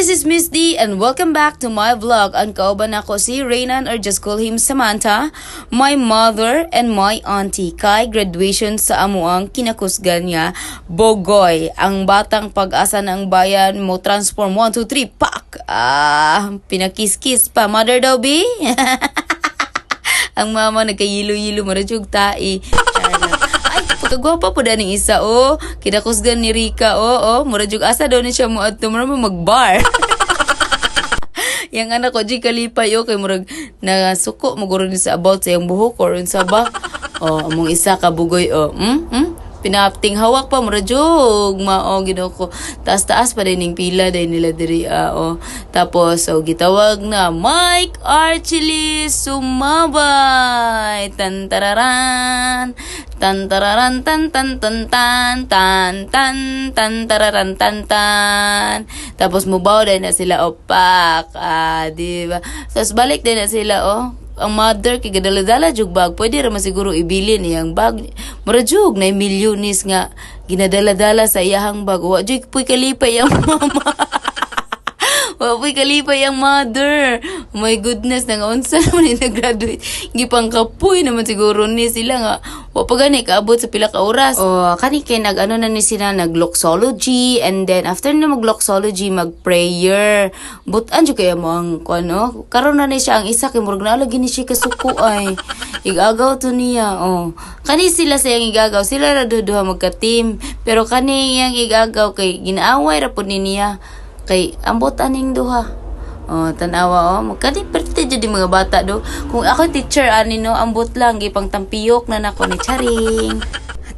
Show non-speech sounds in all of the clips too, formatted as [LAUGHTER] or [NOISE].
this is Miss D and welcome back to my vlog. Ang kauban ako si Raynan or just call him Samantha, my mother and my auntie. Kay graduation sa amuang kinakusgan niya, Bogoy. Ang batang pag-asa ng bayan mo transform 1, 2, 3, pak! Ah, pinakis-kiss pa. Mother daw, [LAUGHS] B? ang mama nagkayilo-yilo marajog tai. Pagkagwapa po daning isa, oh. Kinakusgan ni Rika, oh, oh. Marajog asa daw ni siya mo at tumara mo mag-bar. [LAUGHS] yang anak ko, G. Kalipay, oh, kay murag nasuko, maguro ni sa about sa yung buhok or sa ba. Oh, among isa kabugoy, oh. Hmm? Hmm? Pinapting hawak pa, murajog, mao, gino ko. Taas-taas pa din yung pila, dahil nila diri, ah, oh. Tapos, oh, gitawag na, Mike Archili Sumabay! Tantararan! Tantararan, tan, tan, tan, tan, tan, tan, tan, tararan, tan, tan. Tapos, mubaw din na sila, opak, ah, di ba? Tapos, balik din na sila, oh ang mother kay gadala-dala jug bag pwede ra man siguro ibilin iyang bag mura jug na milyonis nga ginadala-dala sa iyahang bag wa jug puy kalipay ang [LAUGHS] mama wa puy kalipay ang mother. Oh my goodness nang unsa [LAUGHS] naman ni nag-graduate. Gipang kapoy naman siguro ni sila nga wa pa gani kaabot sa pila ka oras. O kani kay nag ano na ni sila nag loxology and then after na mag loxology mag prayer butan jud kaya mo ang kuno karon na ni siya ang isa kay murag na lagi ni siya kasuko ay. Igagaw to niya oh kani sila sa iyang igagaw sila ra duha magka-team. Pero kani iyang igagaw kay ginaaway ra pud ni niya kay ambot aning duha Oh, tanawa oh. Magkani perte jud mga bata do. Kung ako teacher ani no, ambot lang gipang tampiyok na nako ni Charing.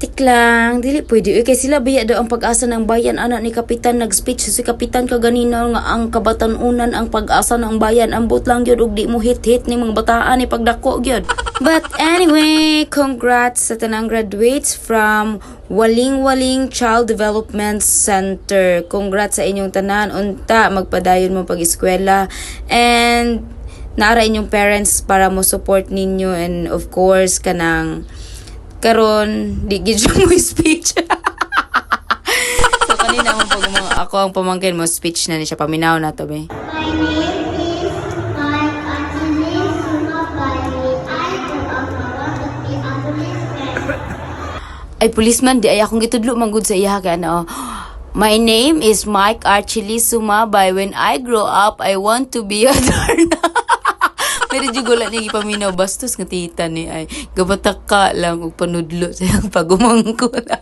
Atik lang, dili pwede. Eh, kay sila baya daw ang pag-asa ng bayan. Anak ni Kapitan, nag-speech si Kapitan kaganina nga ang kabatanunan ang pag-asa ng bayan. Ambot lang yun, ug di mo hit-hit ni mga bataan ni pagdako yun. [LAUGHS] But anyway, congrats sa tanang graduates from Waling Waling Child Development Center. Congrats sa inyong tanan. Unta, magpadayon mo pag-eskwela. And naara inyong parents para mo support ninyo and of course kanang karon di gid mo speech. [LAUGHS] so kanina mo pag mo ako ang pamangkin mo speech na ni siya paminaw na to be. My name is Mike Anthony Sumabali. I grew up I want to be a policeman. ay policeman di ay akong gitudlo manggod sa iya kay ano My name is Mike Archili Sumabay. When I grow up, I want to be a [LAUGHS] Darna. Pero jugula niya ipaminaw bastos nga tita ni ay gabatak ka lang og panudlo sa iyang pagumangko na.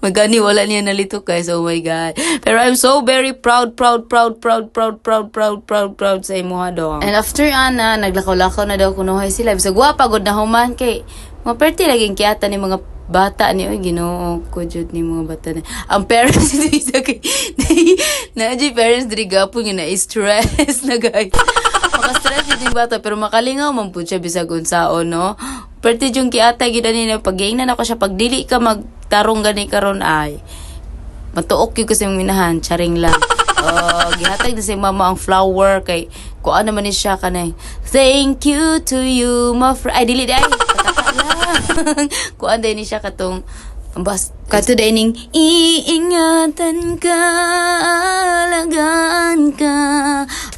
Magani wala niya nalito so oh my god. Pero I'm so very proud proud proud proud proud proud proud proud proud sa imo dong. And after ana naglakaw-lakaw na daw kunuhay sila. Bisag wa pagod na human kay maperti laging kiyata ni mga bata ni oy Ginoo ko jud ni mga bata na ang parents [LAUGHS] ni sa kay [LAUGHS] na parents diri gapon nga [LAUGHS] na stress na guys maka-stress yung bata pero makalingaw man pud siya bisag unsaon no perti yung kiata gid ani na ako siya pag dili ka magtarong gani karon ay matuok yung kasi minahan charing lang Oh, gihatag na si mama ang flower kay kuan naman ni siya kanay. Thank you to you, my friend. Ay dili day. Kuan day ni siya katong bas kato day ning iingatan ka alagaan ka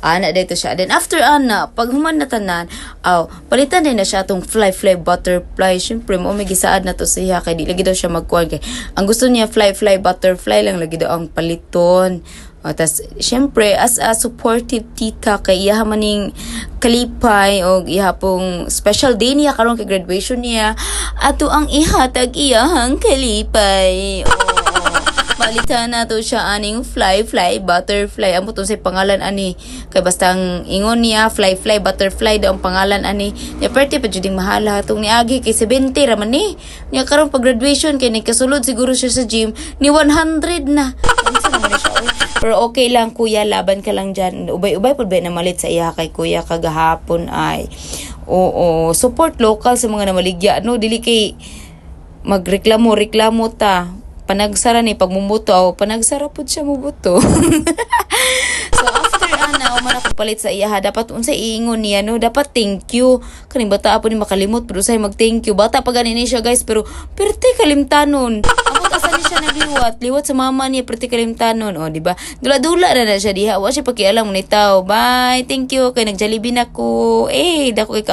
ana dito siya then after ana pag human na tanan aw palitan din na siya tong fly fly butterfly syempre mo gisaad na to siya kay di lagi daw siya magkuhan kay ang gusto niya fly fly butterfly lang lagi daw ang paliton o, tas, syempre, as a supportive tita kay iya maning kalipay o iya pong special day niya karon kay graduation niya ato ang ihatag iyahang kalipay. Oo. Malitan na to siya aning fly fly butterfly. Amo to sa pangalan ani. Kay basta ang ingon niya fly fly butterfly daw ang pangalan ani. Ya perti pa juding mahala tong niagi kay 70 ra man ni. Niya karon pag graduation kay nikasulod siguro siya sa gym ni 100 na. Oy pero okay lang kuya laban ka lang dyan. Ubay-ubay po ba na malit sa iya kay kuya kagahapon ay. Oo support local sa mga namaligya no? Dili kay magreklamo reklamo ta panagsara ni pagmumuto o panagsara pud siya mubuto [LAUGHS] so after ana o man ako palit sa iya dapat unsa iingon niya no dapat thank you kaning bata po ni makalimot pero say mag thank you bata pa ganini siya guys pero perte kalimtanon amo liwat asa ni siya nagliwat. Liwat sa mama niya perti kalimtanon, oh, di ba? Dula-dula na na siya diha. Wa siya pakialam ni tao. Bye. Thank you kay nagjalibin ako. Eh, dako ikaw